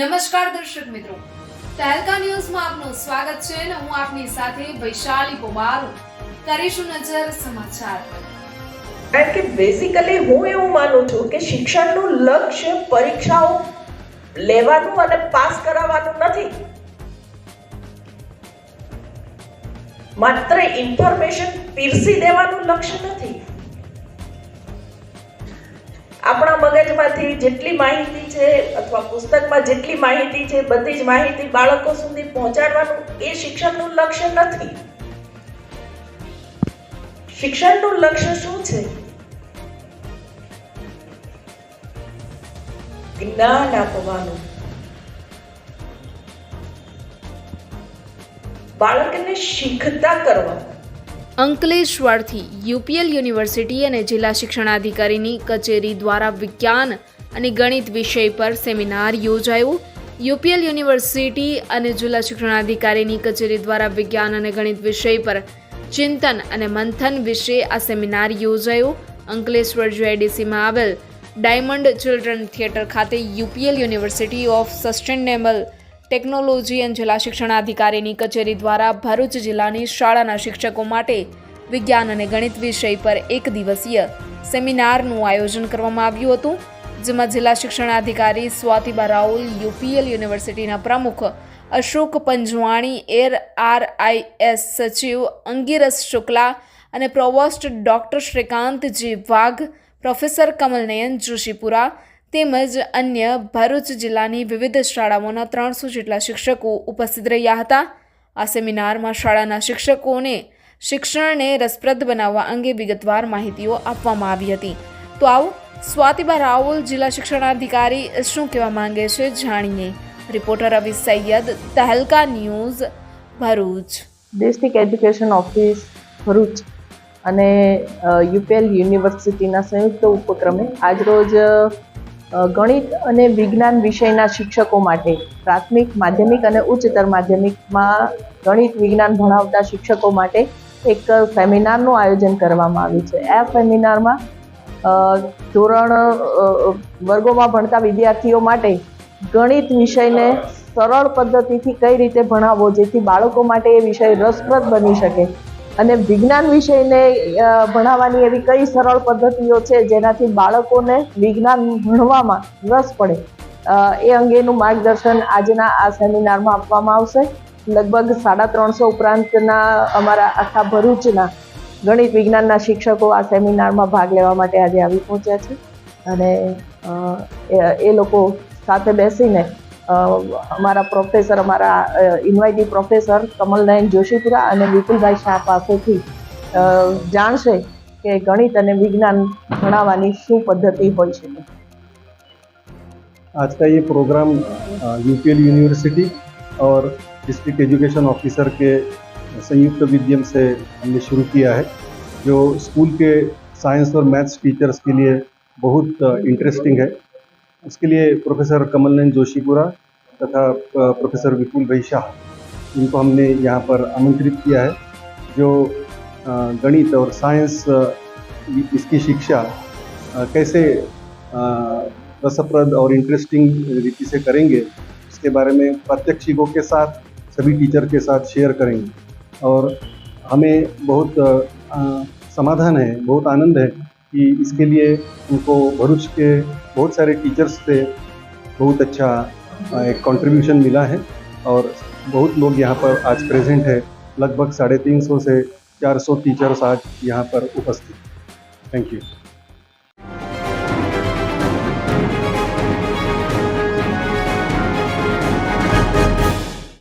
નમસ્કાર દર્શક મિત્રો. તહેલકા ન્યૂઝમાં આપનું સ્વાગત છે અને હું આપની સાથે વૈશાલી પોમારુ કરીશું નજર સમાચાર. કારણ કે બેઝિકલી હું એવું માનું છું કે શિક્ષણનું લક્ષ્ય પરીક્ષાઓ લેવાનું અને પાસ કરાવવાનું નથી. માત્ર ઇન્ફોર્મેશન પીરસી દેવાનું લક્ષ્ય નથી. આપણા મગજમાંથી જેટલી માહિતી છે અથવા પુસ્તકમાં જેટલી માહિતી છે, બધી જ માહિતી બાળકો સુધી પહોંચાડવાનું એ શિક્ષણનું લક્ષ્ય નથી. શિક્ષણનું લક્ષ્ય શું છે? જ્ઞાન આપવાનું. બાળકને શીખતા કરવા. અંકલેશ્વરથી યુપીએલ યુનિવર્સિટી અને જિલ્લા શિક્ષણાધિકારીની કચેરી દ્વારા વિજ્ઞાન અને ગણિત વિષય પર સેમિનાર યોજાયો. યુપીએલ યુનિવર્સિટી અને જિલ્લા શિક્ષણાધિકારીની કચેરી દ્વારા વિજ્ઞાન અને ગણિત વિષય પર ચિંતન અને મંથન વિશે આ સેમિનાર યોજાયો. અંકલેશ્વર જીઆઈડીસીમાં આવેલ ડાયમંડ ચિલ્ડ્રન થિયેટર ખાતે UPL university of sustainable technology અને જિલ્લા શિક્ષણાધિકારીની કચેરી દ્વારા ભરૂચ જિલ્લાની શાળાના શિક્ષકો માટે વિજ્ઞાન અને ગણિત વિષય પર એક દિવસીય સેમિનારનું આયોજન કરવામાં આવ્યું હતું. જેમાં જિલ્લા શિક્ષણાધિકારી સ્વાતિબા રાઉલ, યુપીએલ યુનિવર્સિટીના પ્રમુખ Ashok Panjwani air R I S સચિવ અંગીરસ શુક્લા અને પ્રોવોસ્ટ ડોક્ટર શ્રીકાંત જી વાઘ, પ્રોફેસર કમલનયન જોશીપુરા તેમજ અન્ય ભરૂચ જિલ્લાની વિવિધ શાળાઓના ત્રણસો જેટલા શિક્ષકો ઉપસ્થિત રહ્યા હતા. આ સેમિનારમાં શાળાના શિક્ષકોને શિક્ષણને રસપ્રદ બનાવવા અંગે વિગતવાર માહિતીઓ આપવામાં આવી હતી. તો આવો સ્વાતિબા રાવલ, જિલ્લા શિક્ષણાધિકારી, શું કહેવા માંગે છે જાણીએ. Reporter Ravi Sayyed, Tehelka news, Bharuch. District education office, Bharuch. અને યુપીએલ યુનિવર્સિટીના સંયુક્ત ઉપક્રમે આજરોજ ગણિત અને વિજ્ઞાન વિષયના શિક્ષકો માટે પ્રાથમિક, માધ્યમિક અને ઉચ્ચતર માધ્યમિકમાં ગણિત, વિજ્ઞાન ભણાવતા શિક્ષકો માટે એક સેમિનારનું આયોજન કરવામાં આવ્યું છે. આ સેમિનારમાં ધોરણ વર્ગોમાં ભણતા વિદ્યાર્થીઓ માટે ગણિત વિષયને સરળ પદ્ધતિથી કઈ રીતે ભણાવવો જેથી બાળકો માટે એ વિષય રસપ્રદ બની શકે. અને વિજ્ઞાન વિષયને ભણાવવાની એવી કઈ સરળ પદ્ધતિઓ છે જેનાથી બાળકોને વિજ્ઞાન ભણવામાં રસ પડે. એ અંગેનું માર્ગદર્શન આજના આ સેમિનારમાં આપવામાં આવશે. લગભગ સાડા ત્રણસો ઉપરાંતના અમારા આખા ભરૂચના ગણિત વિજ્ઞાનના શિક્ષકો આ સેમિનારમાં ભાગ લેવા માટે આજે આવી પહોંચ્યા છે અને અ, એ- એ લોકો સાથે બેસીને અ, અમારા પ્રોફેસર અમારા ઇન્વાઇટી પ્રોફેસર કમલનયન જોશીપુરા અને વિપુલભાઈ શાહ પાસેથી અ, જાણશે કે ગણિત અને વિજ્ઞાન ભણાવવાની શું પદ્ધતિ હોઈ શકે आज का ये प्रोग्राम यूपीएल यूनिवर्सिटी और डिस्ट्रिक्ट एजुकेशन ऑफिसर के संयुक्त विद्यम से हमने शुरू किया है, जो स्कूल के साइंस और मैथ्स टीचर्स के लिए बहुत इंटरेस्टिंग है। उसके लिए प्रोफेसर कमलनयन जोशीपुरा तथा प्रोफेसर विपुल भाई शाह, इनको हमने यहाँ पर आमंत्रित किया है, जो गणित और साइंस इसकी शिक्षा कैसे रसप्रद और इंटरेस्टिंग रीति से करेंगे, इसके बारे में प्रात्यक्षिकों के साथ, सभी टीचर के साथ शेयर करेंगे। और हमें बहुत समाधान है, बहुत आनंद है कि इसके लिए उनको भरूच के बहुत सारे टीचर्स से बहुत अच्छा एक कंट्रीब्यूशन मिला है और बहुत लोग यहाँ पर आज प्रेजेंट है। लगभग साढ़े तीन सौ से चार सौ टीचर्स आज यहाँ पर उपस्थित थैंक यू